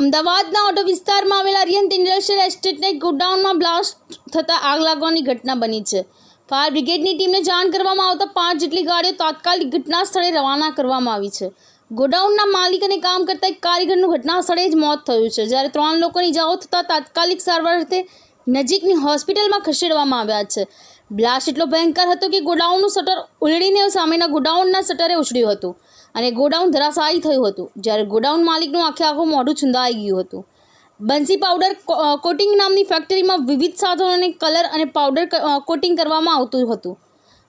અમદાવાદના ઓટો વિસ્તારમાં આવેલા અરિયંત ઇન્ડસ્ટ્રીયલ એસ્ટેટને ગોડાઉનમાં બ્લાસ્ટ થતાં આગ લાગવાની ઘટના બની છે. ફાયર બ્રિગેડની ટીમને જાણ કરવામાં આવતા પાંચ જેટલી ગાડીઓ તાત્કાલિક ઘટના સ્થળે રવાના કરવામાં આવી છે. ગોડાઉનના માલિક અને કામ કરતા એક કારીગરનું ઘટના સ્થળે જ મોત થયું છે. જ્યારે ત્રણ લોકોની ઇજાઓ થતાં તાત્કાલિક સારવાર અર્થે નજીકની હોસ્પિટલમાં ખસેડવામાં આવ્યા છે. બ્લાસ્ટ એટલો ભયંકર હતો કે ગોડાઉનનું શટર ઉલડીને સામેના ગોડાઉનના શટરે ઉછળ્યું હતું અને ગોડાઉન ધરાશાયી થયું હતું. જ્યારે ગોડાઉન માલિકનું આખે આખું મોઢું છુંદાઈ ગયું હતું. બંસી પાવડર કોટિંગ નામની ફેક્ટરીમાં વિવિધ સાધનોને કલર અને પાવડર કોટિંગ કરવામાં આવતું હતું,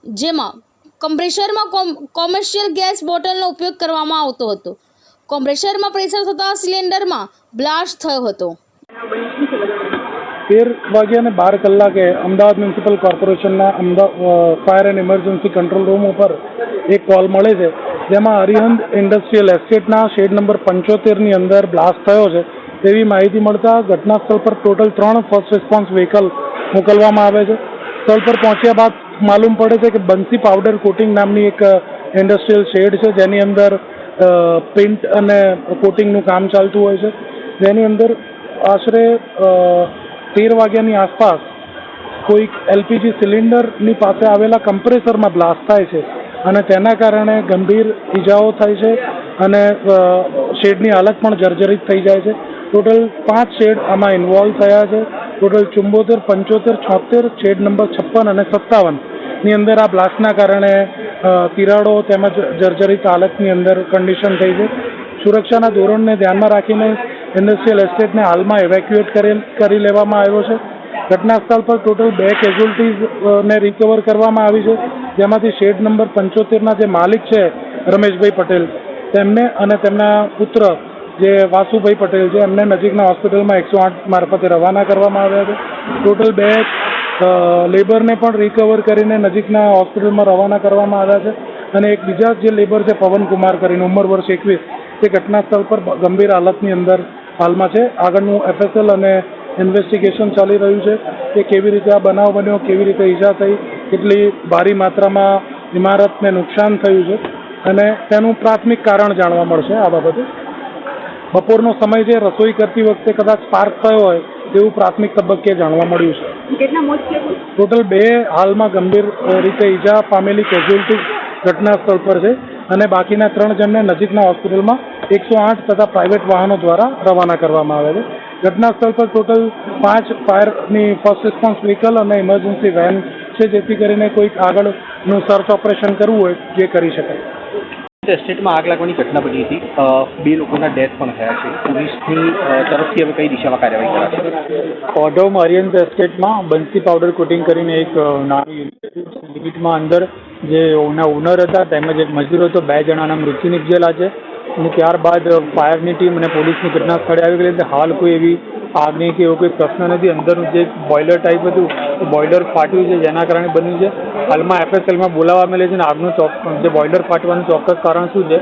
જેમાં કમ્પ્રેશરમાં કોમ, કોમર્શિયલ ગેસ બોટલનો ઉપયોગ કરવામાં આવતો હતો. કોમ્પ્રેશરમાં પ્રેશર થતાં સિલિન્ડરમાં બ્લાસ્ટ થયો હતો. તેર વાગ્યાને બાર કલાકે અમદાવાદ મ્યુનિસિપલ કોર્પોરેશનના Ahmedabad fire and emergency control room ઉપર એક કોલ મળે છે, જેમાં હરિહંદ ઇન્ડસ્ટ્રીયલ એસ્ટેટના શેડ નંબર પંચોતેરની અંદર બ્લાસ્ટ થયો છે. તેવી માહિતી મળતા ઘટના સ્થળ પર ટોટલ ત્રણ ફર્સ્ટ રિસ્પોન્સ વ્હીકલ મોકલવામાં આવે છે. સ્થળ પર પહોંચ્યા બાદ માલુમ પડે છે કે બંસી પાવડર કોટિંગ નામની એક ઇન્ડસ્ટ્રીયલ શેડ છે, જેની અંદર પેઇન્ટ અને કોટિંગનું કામ ચાલતું હોય છે. જેની અંદર આશરે તેર વાગ્યાની આસપાસ કોઈક એલપીજી સિલિન્ડરની પાસે આવેલા કમ્પ્રેસરમાં બ્લાસ્ટ થાય છે અને તેના કારણે ગંભીર ઈજાઓ થાય છે અને શેડની હાલત પણ જર્જરિત થઈ જાય છે. ટોટલ પાંચ શેડ આમાં ઇન્વોલ્વ થયા છે. ટોટલ ચુંબોતેર, પંચોતેર, છોતેર, શેડ નંબર છપ્પન અને સત્તાવનની અંદર આ બ્લાસ્ટના કારણે તિરાડો તેમજ જર્જરિત હાલતની અંદર કન્ડિશન થઈ છે. સુરક્ષાના ધોરણને ધ્યાનમાં રાખીને ઇન્ડસ્ટ્રીયલ એસ્ટેટને હાલમાં એવેક્યુએટ કરી લેવામાં આવ્યો છે. ઘટના સ્થળ પર ટોટલ બે કેઝ્યુઅલ્ટીઝ ને રિકવર કરવામાં આવી છે. જેમાંથી શેડ નંબર પંચોતેરના જે માલિક છે, રમેશભાઈ પટેલ, તેમને અને તેમના પુત્ર જે વાસુભાઈ પટેલ છે, એમને નજીકના હોસ્પિટલમાં એકસો આઠ મારફતે રવાના કરવામાં આવ્યા છે. ટોટલ બે લેબરને પણ રિકવર કરીને નજીકના હોસ્પિટલમાં રવાના કરવામાં આવ્યા છે. અને એક બીજા જે લેબર છે, પવનકુમાર કરીને, ઉંમર વર્ષ એકવીસ, તે ઘટના સ્થળ પર ગંભીર હાલતની અંદર હાલમાં છે. આગળનું એફએસએલ અને ઇન્વેસ્ટિગેશન ચાલી રહ્યું છે કે કેવી રીતે આ બનાવ બન્યો કેવી રીતે ઈજા થઈ કેટલી ભારી માત્રામાં ઇમારતને નુકસાન થયું છે અને તેનું પ્રાથમિક કારણ જાણવા મળશે આ બાબતે. બપોરનો સમય છે રસોઈ કરતી વખતે કદાચ સ્પાર્ક થયો હોય તેવું પ્રાથમિક તબક્કે જાણવા મળ્યું છે? ટોટલ બે હાલમાં ગંભીર રીતે ઈજા પામેલી કેઝ્યુઅલ્ટી ઘટના સ્થળ પર છે અને બાકીના ત્રણ જણને નજીકના હોસ્પિટલમાં એકસો આઠ તથા પ્રાઇવેટ વાહનો દ્વારા રવાના કરવામાં આવે છે. ઘટના સ્થળ પર ટોટલ પાંચ ફાયરની ફર્સ્ટ રિસ્પોન્સ વ્હીકલ અને ઇમરજન્સી વેન છે જેથી કરીને કોઈક આગળનું સર્ચ ઓપરેશન કરવું હોય જે કરી શકાય. એસ્ટેટમાં આગ લાગવાની ઘટના બની હતી. બે લોકોના ડેથ પણ થયા છે. પોલીસની તરફથી હવે કઈ દિશામાં કાર્યવાહી કરાશે? ઓઢવમાં અરિયંત એસ્ટેટમાં બંસી પાવડર કોટિંગ કરીને એક નાની યુનિટમાં અંદર જે ઓના ઓનર હતા તેમજ એક મજૂર હતો બે જણાના મૃત્યુ નિપજેલા છે. અને ત્યારબાદ ફાયરની ટીમ અને પોલીસની ઘટના સ્થળે આવી ગઈ એટલે હાલ કોઈ એવી આગની કે એવો કોઈ પ્રશ્ન નથી. અંદરનું જે બોઇલર ટાઈપ હતું એ બોઇલર ફાટ્યું છે જેના કારણે બન્યું છે. હાલમાં એફએસએલમાં બોલાવવા મળે છે અને આગનું ચોક જે બોઇલર ફાટવાનું ચોક્કસ કારણ શું છે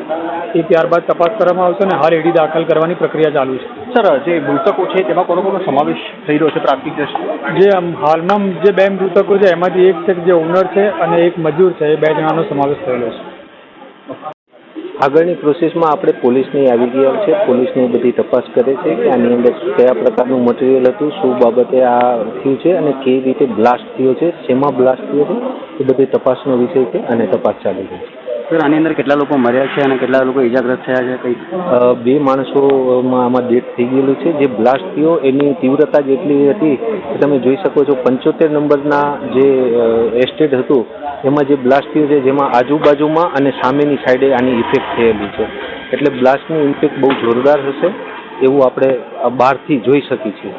એ ત્યારબાદ તપાસ કરવામાં આવશે અને હાલ એડી દાખલ કરવાની પ્રક્રિયા ચાલુ છે. સર જે મૃતકો છે તેમાં કોનો કોનો સમાવેશ થઈ રહ્યો છે પ્રાથમિક દ્રષ્ટિએ? જે હાલમાં જે બે મૃતકો છે એમાંથી એક છે જે ઓનર છે અને એક મજૂર છે એ બે જણાનો સમાવેશ થયેલો છે. આગળની પ્રોસેસમાં આપણે પોલીસની આવી ગયા છે. પોલીસની બધી તપાસ કરે છે કે આની અંદર કયા પ્રકારનું મટીરિયલ હતું, શું બાબતે આ થયું છે અને કેવી રીતે બ્લાસ્ટ થયો છે, શેમાં બ્લાસ્ટ થયો છે, એ બધી તપાસનો વિષય છે અને તપાસ ચાલી રહી છે. સર આની અંદર કેટલા લોકો મર્યા છે અને કેટલા લોકો ઇજાગ્રસ્ત થયા છે? કઈ બે માણસોમાં આમાં ડેથ થઈ ગયેલું છે. જે બ્લાસ્ટ થયો એની તીવ્રતા જેટલી હતી કે તમે જોઈ શકો છો પંચોતેર નંબરના જે એસ્ટેટ હતું એમાં જે બ્લાસ્ટ થયો છે જેમાં આજુબાજુમાં અને સામેની સાઈડે આની ઇફેક્ટ થયેલી છે. એટલે બ્લાસ્ટની ઇફેક્ટ બહુ જોરદાર હશે એવું આપણે બહારથી જોઈ શકીએ છીએ.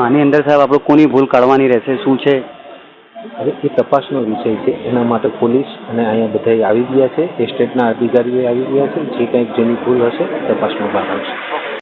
આની અંદર સાહેબ આપણે કોની ભૂલ કાઢવાની રહેશે? શું છે? હવે એ તપાસનો વિષય છે. એના માટે પોલીસ અને અહીંયા બધા આવી ગયા છે. એસ્ટેટના અધિકારીઓ આવી ગયા છે. જે કંઈક જેની ભૂલ હશે તપાસમાં બહાર આવશે